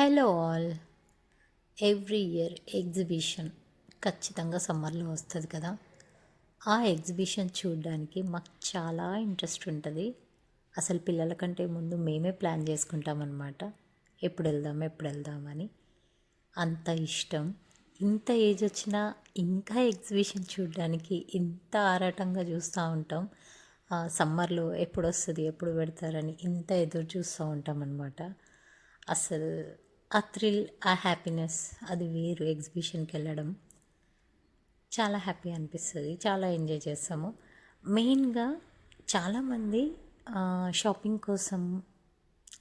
Hello all. Every year exhibition ఖచ్చితంగా సమ్మర్లో వస్తుంది కదా. ఆ ఎగ్జిబిషన్ చూడడానికి మాకు చాలా ఇంట్రెస్ట్ ఉంటుంది. అసలు పిల్లల కంటే ముందు మేమే ప్లాన్ చేసుకుంటామన్నమాట. ఎప్పుడు వెళ్దాం ఎప్పుడు వెళ్దామని అంత ఇష్టం. ఇంత ఏజ్ వచ్చినా ఇంకా ఎగ్జిబిషన్ చూడడానికి ఇంత ఆరాటంగా చూస్తూ ఉంటాం. సమ్మర్లో ఎప్పుడు వస్తుంది ఎప్పుడు పెడతారని ఇంత ఎదురు చూస్తూ ఉంటాం అనమాట అసలు ఆ థ్రిల్ ఆ హ్యాపీనెస్ అది వేరు ఎగ్జిబిషన్కి వెళ్ళడం. చాలా హ్యాపీ అనిపిస్తుంది. చాలా ఎంజాయ్ చేస్తాము. మెయిన్గా చాలామంది షాపింగ్ కోసం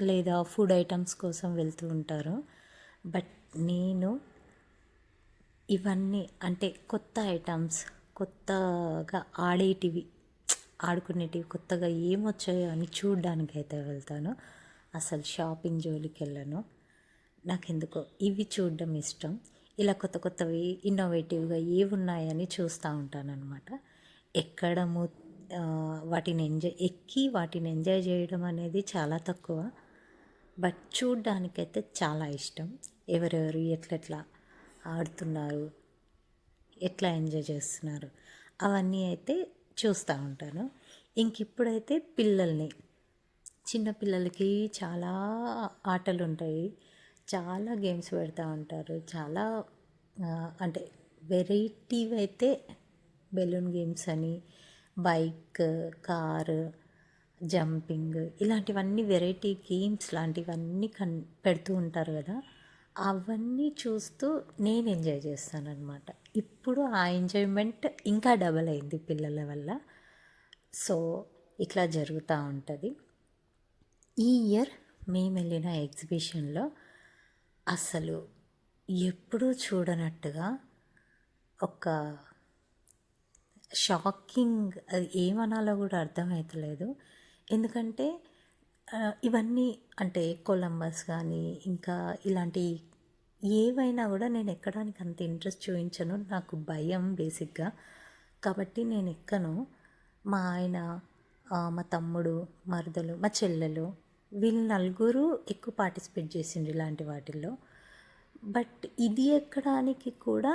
లేదా ఫుడ్ ఐటమ్స్ కోసం వెళ్తూ ఉంటారు. బట్ నేను ఇవన్నీ అంటే కొత్త ఐటమ్స్ కొత్తగా ఆడేటివి ఆడుకునేటివి కొత్తగా ఏమొచ్చాయో అని చూడడానికి వెళ్తాను. అసలు షాపింగ్ జోలికి వెళ్ళను. నాకెందుకో ఇవి చూడడం ఇష్టం. ఇలా కొత్త కొత్తవి ఇన్నోవేటివ్గా ఏవి ఉన్నాయని చూస్తూ ఉంటానన్నమాట. ఎక్కడము వాటిని ఎంజాయ్ ఎక్కి వాటిని ఎంజాయ్ చేయడం అనేది చాలా తక్కువ. బట్ చూడ్డానికైతే చాలా ఇష్టం. ఎవరెవరు ఎట్లెట్లా ఆడుతున్నారు ఎట్లా ఎంజాయ్ చేస్తున్నారు అవన్నీ అయితే చూస్తూ ఉంటాను. ఇంక ఇప్పుడైతే పిల్లల్ని చిన్నపిల్లలకి చాలా ఆటలు ఉంటాయి చాలా గేమ్స్ పెడతా ఉంటారు. చాలా అంటే వెరైటీ అయితే బెలూన్ గేమ్స్ అని బైక్ కార్ జంపింగ్ ఇలాంటివన్నీ వెరైటీ గేమ్స్ లాంటివన్నీ కన్ పెడుతూ ఉంటారు కదా. అవన్నీ చూస్తూ నేను ఎంజాయ్ చేస్తాననమాట ఇప్పుడు ఆ ఎంజాయ్మెంట్ ఇంకా డబల్ అయింది పిల్లల వల్ల. సో ఇట్లా జరుగుతూ ఉంటుంది. ఈ ఇయర్ మేము వెళ్ళిన ఎగ్జిబిషన్లో అసలు ఎప్పుడూ చూడనట్టుగా ఒక షాకింగ్ అది ఏమనాలో కూడా అర్థమవుతలేదు ఎందుకంటే ఇవన్నీ అంటే కొలంబస్ కానీ ఇంకా ఇలాంటి ఏవైనా కూడా నేను ఎక్కడానికి అంత ఇంట్రెస్ట్ చూపించను. నాకు భయం బేసిక్గా. కాబట్టి నేను ఎక్కను. మా ఆయన మా తమ్ముడు మరదలు మా చెల్లెలు వీళ్ళు నలుగురు ఎక్కువ పార్టిసిపేట్ చేసిండ్రు ఇలాంటి వాటిల్లో. బట్ ఇది ఎక్కడానికి కూడా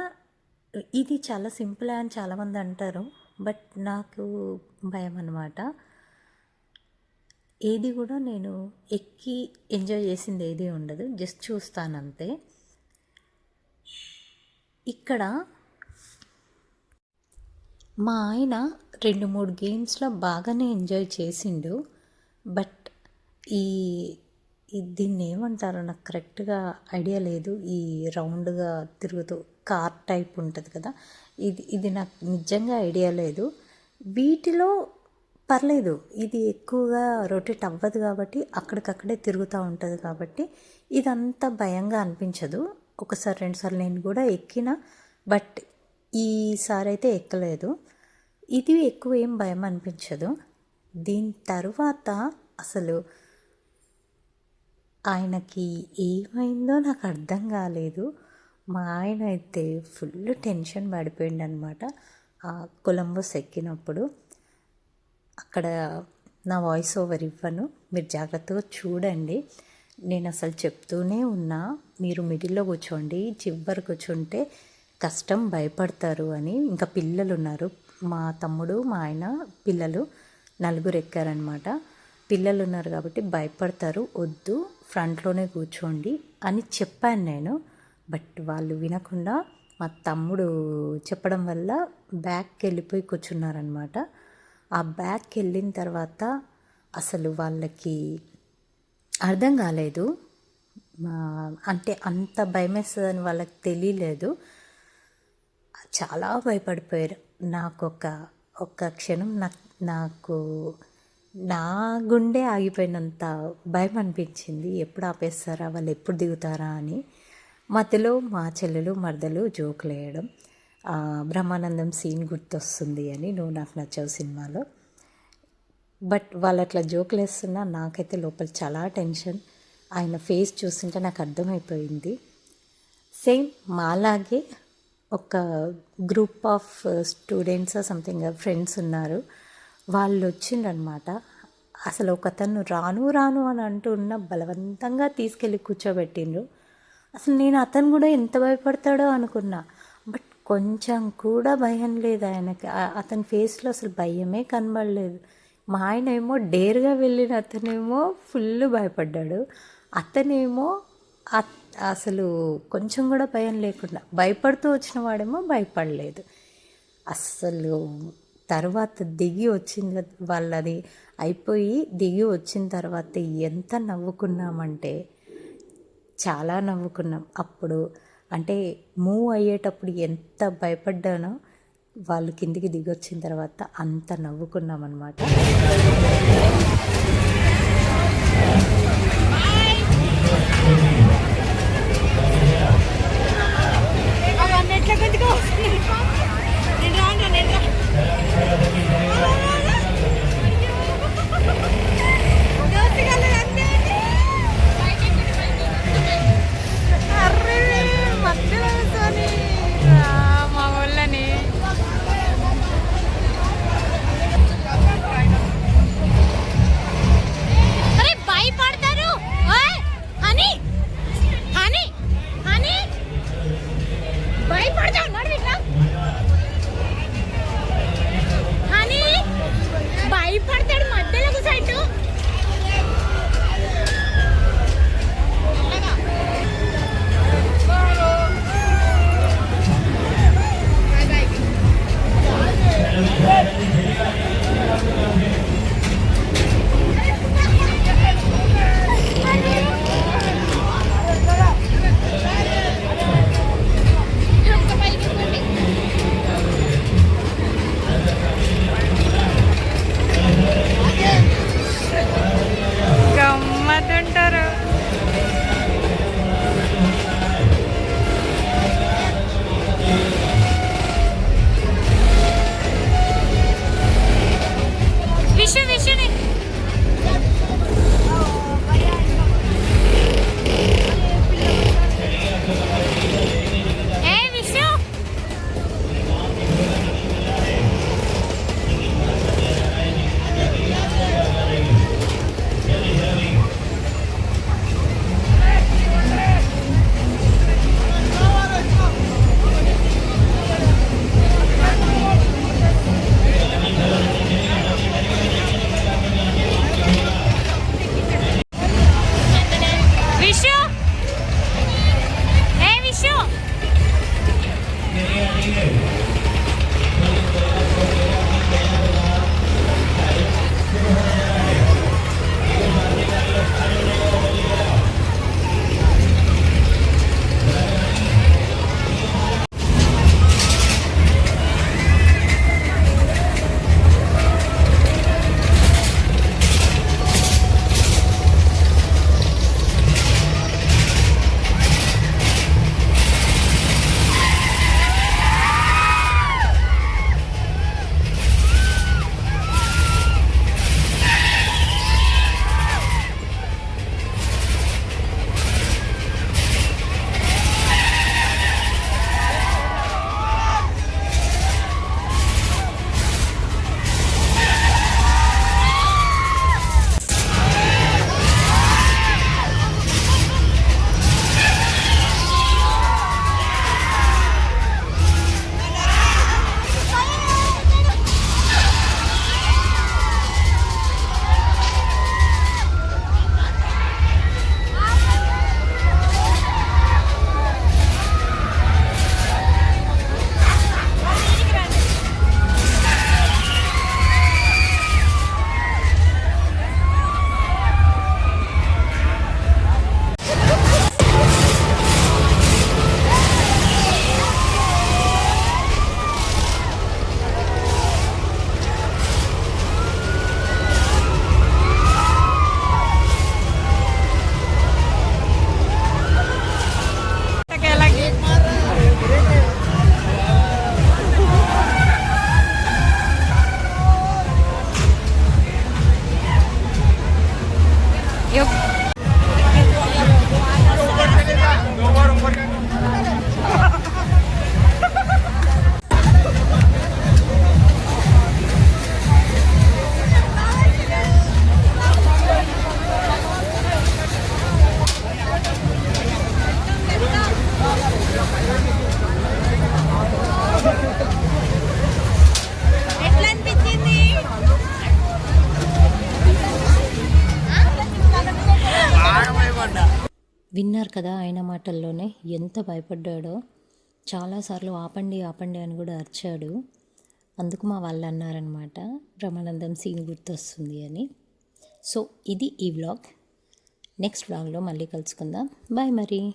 ఇది చాలా సింపుల్ అని చాలామంది అంటారు బట్ నాకు భయం అనమాట ఏది కూడా నేను ఎక్కి ఎంజాయ్ చేసింది ఏది ఉండదు జస్ట్ చూస్తాను అంతే ఇక్కడ మా ఆయన రెండు మూడు గేమ్స్లో బాగానే ఎంజాయ్ చేసిండు బట్ ఈ దీన్ని ఏమంటారో? నాకు కరెక్ట్గా ఐడియా లేదు. ఈ రౌండ్గా తిరుగుతూ కార్ టైప్ ఉంటుంది కదా? ఇది ఇది నాకు నిజంగా ఐడియా లేదు. వీటిలో పర్లేదు. ఇది ఎక్కువగా రొటేట్ అవ్వదు కాబట్టి అక్కడికక్కడే తిరుగుతూ ఉంటుంది కాబట్టి ఇదంతా భయంగా అనిపించదు. ఒకసారి రెండుసార్లు నేను కూడా ఎక్కిన బట్ ఈసారి అయితే ఎక్కలేదు. ఇది ఎక్కువ ఏం భయం అనిపించదు. దీని తర్వాత అసలు ఆయనకి ఏమైందో నాకు అర్థం కాలేదు. మా ఆయన అయితే ఫుల్ టెన్షన్ పడిపోయింది అనమాట ఆ కొలంబస్ ఎక్కినప్పుడు అక్కడ నా వాయిస్ ఓవర్ ఇవ్వను. మీరు జాగ్రత్తగా చూడండి. నేను అసలు చెప్తూనే ఉన్నా మీరు మిడిల్లో కూర్చోండి చివరి కూర్చుంటే కష్టం భయపడతారు అని. ఇంకా పిల్లలు ఉన్నారు మా తమ్ముడు మా ఆయన పిల్లలు నలుగురు ఎక్కారనమాట. పిల్లలు ఉన్నారు కాబట్టి భయపడతారు వద్దు ఫ్రంట్లోనే కూర్చోండి అని చెప్పాను నేను. బట్ వాళ్ళు వినకుండా మా తమ్ముడు చెప్పడం వల్ల బ్యాక్కి వెళ్ళిపోయి కూర్చున్నారనమాట ఆ బ్యాగ్కి వెళ్ళిన తర్వాత అసలు వాళ్ళకి అర్థం కాలేదు. అంటే అంత భయమేస్తుందని వాళ్ళకి తెలియలేదు. చాలా భయపడిపోయారు. నాకు ఒక ఒక్క క్షణం నాకు నాకు నా గుండె ఆగిపోయినంత భయం అనిపించింది ఎప్పుడు ఆపేస్తారా? వాళ్ళు ఎప్పుడు దిగుతారా అని మధ్యలో మా చెల్లెలు మరదలు జోకులు వేయడం. బ్రహ్మానందం సీన్ గుర్తొస్తుంది అని నువ్వు నాకు నచ్చావు సినిమాలో. బట్ వాళ్ళు అట్లా జోకులు వేస్తున్నా నాకైతే లోపల చాలా టెన్షన్. ఆయన ఫేస్ చూస్తుంటే నాకు అర్థమైపోయింది. సేమ్ మాలాగే ఒక group of students something friends ఉన్నారు. వాళ్ళు వచ్చిండ్రనమాట అసలు ఒకతను రాను రాను అని అంటూ ఉన్న బలవంతంగా తీసుకెళ్ళి కూర్చోబెట్టిండ్రు. అసలు నేను అతను కూడా ఎంత భయపడతాడో అనుకున్నా. బట్ కొంచెం కూడా భయం లేదు ఆయనకి. అతని ఫేస్లో అసలు భయమే కనబడలేదు. మా ఆయన ఏమో డేర్గా వెళ్ళిన అతనేమో ఫుల్ భయపడ్డాడు. అతనేమో అసలు కొంచెం కూడా భయం లేకుండా భయపడుతూ వచ్చిన వాడేమో భయపడలేదు. అస్సలు తర్వాత దిగి వచ్చింది వాళ్ళది అయిపోయి దిగి వచ్చిన తర్వాత ఎంత నవ్వుకున్నామంటే చాలా నవ్వుకున్నాం. అప్పుడు అంటే మూవ్ అయ్యేటప్పుడు ఎంత భయపడ్డానో వాళ్ళు కిందికి దిగి వచ్చిన తర్వాత అంత నవ్వుకున్నాం అనమాట విన్నారు కదా ఆయన మాటల్లోనే ఎంత భయపడ్డాడో. చాలాసార్లు ఆపండి ఆపండి అని కూడా అరిచాడు. అందుకు మా వాళ్ళు అన్నారనమాట బ్రహ్మానందం సీన్ గుర్తొస్తుంది అని. సో ఇది ఈ వ్లాగ్. నెక్స్ట్ వ్లాగ్లో మళ్ళీ కలుసుకుందాం. బాయ్ మరి.